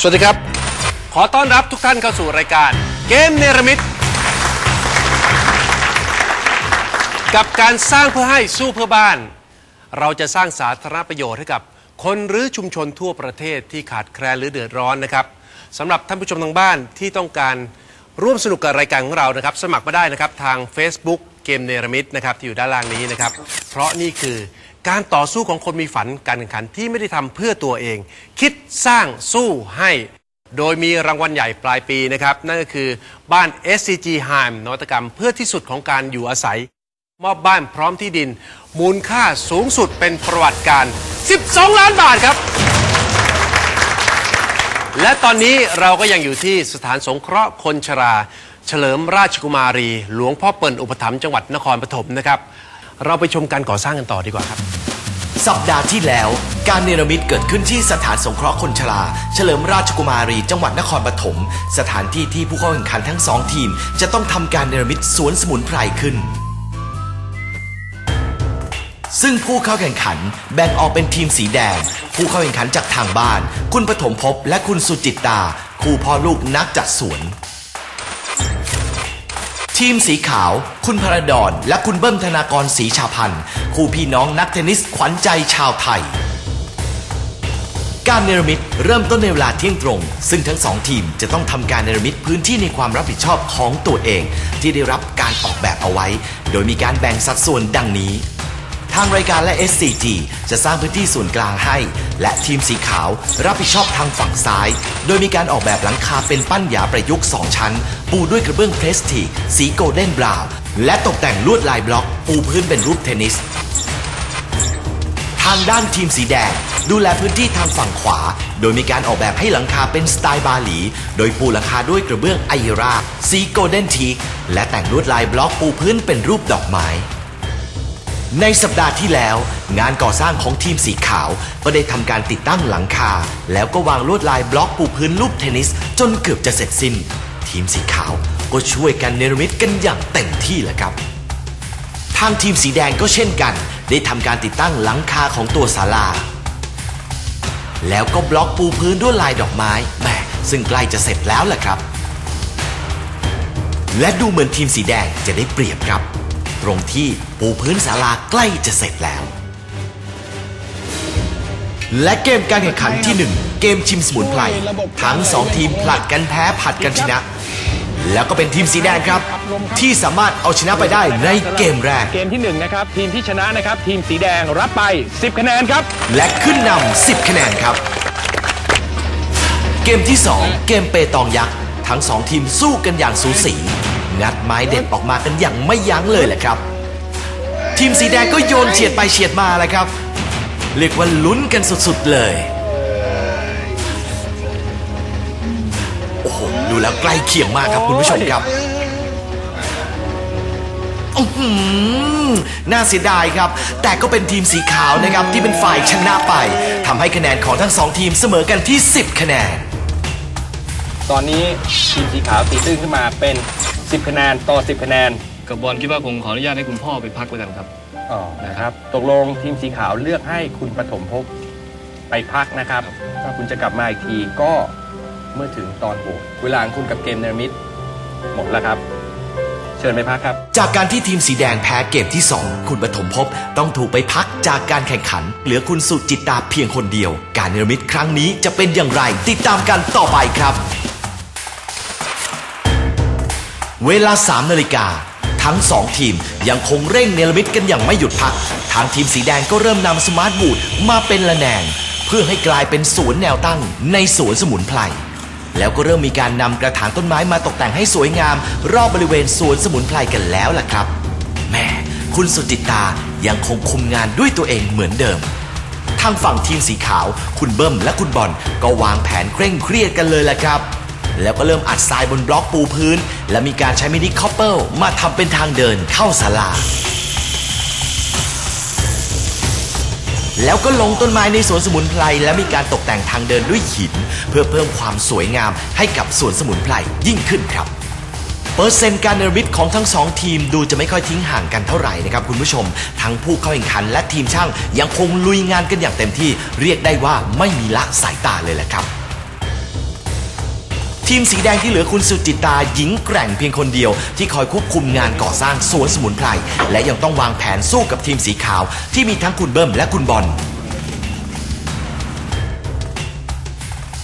สวัสดีครับ ขอต้อนรับทุกท่านเข้าสู่รายการ เกมเนรมิต กับการสร้างเพื่อให้สู้เพื่อบ้าน เราจะสร้างสาธารณประโยชน์ให้กับ คนหรือชุมชนทั่วประเทศที่ขาดแคลนหรือเดือดร้อนนะครับสำหรับท่านผู้ชมทางบ้านที่ต้องการร่วมสนุกกับรายการของเรานะครับ สมัครมาได้นะครับทาง Facebook เกมเนรมิตนะครับที่อยู่ด้านล่างนี้นะครับ เพราะนี่คือ การต่อสู้ของคนมีฝันการแข่งขันที่ไม่ได้ทำเพื่อตัวเอง คิดสร้างสู้ให้ โดยมีรางวัลใหญ่ปลายปีนะครับ นั่นก็คือบ้าน SCG h e i m นวัตกรรมเพื่อที่สุดของการอยู่อาศัย มอบบ้านพร้อมที่ดิน มูลค่าสูงสุดเป็นประวัติการ 12 ล้านบาทครับ และตอนนี้เราก็ยังอยู่ที่สถานสงเคราะห์คนชรา เฉลิมราชกุมารี หลวงพ่อเปิ่นอุปถัมภ์จังหวัดนครปฐมนะครับ เราไปชมการก่อสร้างกันต่อดีกว่าครับ สัปดาห์ที่แล้ว การเนรมิตเกิดขึ้นที่สถานสงเคราะห์คนชรา เฉลิมราชกุมารีจังหวัดนครปฐมสถานที่ที่ผู้เข้าแข่งขันทั้งสองทีม จะต้องทำการเนรมิตสวนสมุนไพรขึ้น ซึ่งผู้เข้าแข่งขันแบ่งออกเป็นทีมสีแดง ผู้เข้าแข่งขันจากทางบ้าน คุณปฐมภพและคุณสุจิตตาคู่พ่อลูกนักจัดสวน ทีมสีขาว คุณพระดอนและคุณเบิ้มธนากรศรีชาพันธ์คู่พี่น้องนักเทนนิสขวัญใจชาวไทย การเนรมิตเริ่มต้นในเวลาเที่ยงตรง ซึ่งทั้งสองทีมจะต้องทำการเนรมิตพื้นที่ในความรับผิดชอบของตัวเอง ที่ได้รับการออกแบบเอาไว้ โดยมีการแบ่งสัดส่วนดังนี้ ทางรายการและ SCG จะสร้างพื้นที่ส่วนกลางให้ และทีมสีขาวรับผิดชอบทางฝั่งซ้าย โดยมีการออกแบบหลังคาเป็นปั้นหยาประยุกต์ 2 ชั้น ปูด้วยกระเบื้องเพลสติกสีโกลเด้นบราวน์และตกแต่งลวดลายบล็อก ปูพื้นเป็นรูปเทนนิส ทางด้านทีมสีแดง ดูแลพื้นที่ทางฝั่งขวา โดยมีการออกแบบให้หลังคาเป็นสไตล์บาหลี โดยปูหลังคาด้วยกระเบื้องไอรา สีโกลเด้นทีและแต่งลวดลายบล็อกปูพื้นเป็นรูปดอกไม้ ในสัปดาห์ที่แล้ว งานก่อสร้างของทีมสีขาว ก็ได้ทำการติดตั้งหลังคา แล้วก็วางลวดลายบล็อกปูพื้นรูปเทนนิส จนเกือบจะเสร็จสิ้น ทีมสีขาวก็ช่วยกันเนรมิตกันอย่างเต็มที่แหละครับ ทางทีมสีแดงก็เช่นกัน ได้ทำการติดตั้งหลังคาของตัวศาลา แล้วก็บล็อกปูพื้นด้วยลายดอกไม้แหมซึ่งใกล้จะเสร็จแล้วแหละครับ และดูเหมือนทีมสีแดงจะได้เปรียบครับ ตรงที่ปูพื้นศาลาใกล้จะเสร็จแล้ว และเกมการแข่งขันที่ 1 เกมชิมสมุนไพรทั้ง 2 ทีมผลัดกันแพ้ผัดกันชนะ แล้วก็เป็นทีมสีแดงครับ ที่สามารถเอาชนะไปได้ในเกมแรก เกมที่หนึ่งนะครับทีมที่ชนะนะครับทีมสีแดงรับไป 10 คะแนนครับ และขึ้นนำ10 คะแนนครับ เกมที่ 2 เกมเปตองยักษ์ทั้ง 2 ทีมสู้กันอย่างสูสี งัดไม้เด็ดออกมากันอย่างไม่ยั้งเลยแหละครับ ทีมสีแดงก็โยนเฉียดไปเฉียดมาแหละครับ เรียกว่าลุ้นกันสุดๆเลย โอ้โหดูแล้วใกล้เคียงมากครับคุณผู้ชมครับอื้อหือน่าเสียดายครับ แต่ก็เป็นทีมสีขาวนะครับที่เป็นฝ่ายชนะไปทำให้คะแนนของทั้งสองทีมเสมอกันที่ 10 คะแนน ตอนนี้ทีมสีขาวตีตื้นขึ้นมาเป็น 10 คะแนนต่อ 10 คะแนนกับบอลคิดว่าคงขออนุญาตให้คุณพ่อไปพักแล้วกันครับ อ๋อนะครับ ตกลงทีมสีขาวเลือกให้คุณปฐมภพไปพักนะครับ ถ้าคุณจะกลับมาอีกทีก็เมื่อถึงตอนโหวตเวลาของคุณกับเกมเนรมิตหมดแล้วครับ เชิญไปพักครับ จากการที่ทีมสีแดงแพ้เกมที่ 2 คุณปฐมภพต้องถูกไปพักจากการแข่งขัน เหลือคุณสุจิตตาเพียงคนเดียว การเนรมิตครั้งนี้จะเป็นอย่างไร ติดตามกันต่อไปครับ เวลา 3 นาฬิกา ทั้ง 2 ทีมยังคงเร่งเนรมิตกันอย่างไม่หยุดพัก ทางทีมสีแดงก็เริ่มนำสมาร์ทบูดมาเป็นละแนง เพื่อให้กลายเป็นสวนแนวตั้งในสวนสมุนไพรแล้วก็เริ่มมีการนำกระถางต้นไม้มาตกแต่งให้สวยงาม รอบบริเวณสวนสมุนไพรกันแล้วล่ะครับแหม่คุณสุจิตายังคงคุมงานด้วยตัวเองเหมือนเดิม ทางฝั่งทีมสีขาว คุณเบิ้มและคุณบอลก็วางแผนเคร่งเครียดกันเลยแหละครับ แล้วก็เริ่มอัดทรายบนบล็อกปูพื้น และมีการใช้มินิคอปเปิลมาทำเป็นทางเดินเข้าศาลาแล้วก็ลงต้นไม้ในสวนสมุนไพรและมีการตกแต่งทางเดินด้วยหิน เพื่อเพิ่มความสวยงามให้กับสวนสมุนไพรยิ่งขึ้นครับเปอร์เซ็นต์การเนรมิตของทั้งสองทีมดูจะไม่ค่อยทิ้งห่างกันเท่าไหร่นะครับคุณผู้ชม ทั้งผู้เข้าแข่งขันและทีมช่างยังคงลุยงานกันอย่างเต็มที่ เรียกได้ว่าไม่มีละสายตาเลยแหละครับ ทีมสีแดงที่เหลือคุณสุจิตาหญิงแกร่งเพียงคนเดียว ที่คอยควบคุมงานก่อสร้างสวนสมุนไพรและยังต้องวางแผนสู้กับทีมสีขาว ที่มีทั้งคุณเบิ้มและคุณบอล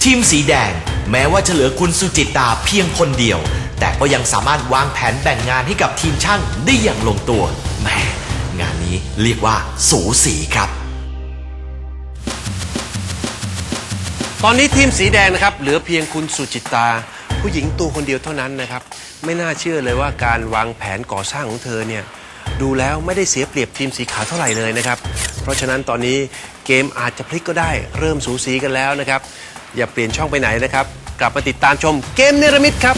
ทีมสีแดง แม้ว่าจะเหลือคุณสุจิตาเพียงคนเดียว แต่ก็ยังสามารถวางแผนแบ่งงานให้กับทีมช่างได้อย่างลงตัวแหมงานนี้เรียกว่าสูสีครับ ตอนนี้ทีมสีแดงนะครับเหลือเพียงคุณสุจิตา ผู้หญิงตัวคนเดียวเท่านั้นนะครับ ไม่น่าเชื่อเลยว่าการวางแผนก่อสร้างของเธอเนี่ยดูแล้วไม่ได้เสียเปรียบทีมสีขาวเท่าไหร่เลยนะครับ เพราะฉะนั้นตอนนี้เกมอาจจะพลิกก็ได้เริ่มสูสีกันแล้วนะครับ อย่าเปลี่ยนช่องไปไหนนะครับ กลับมาติดตามชมเกมเนรมิตครับ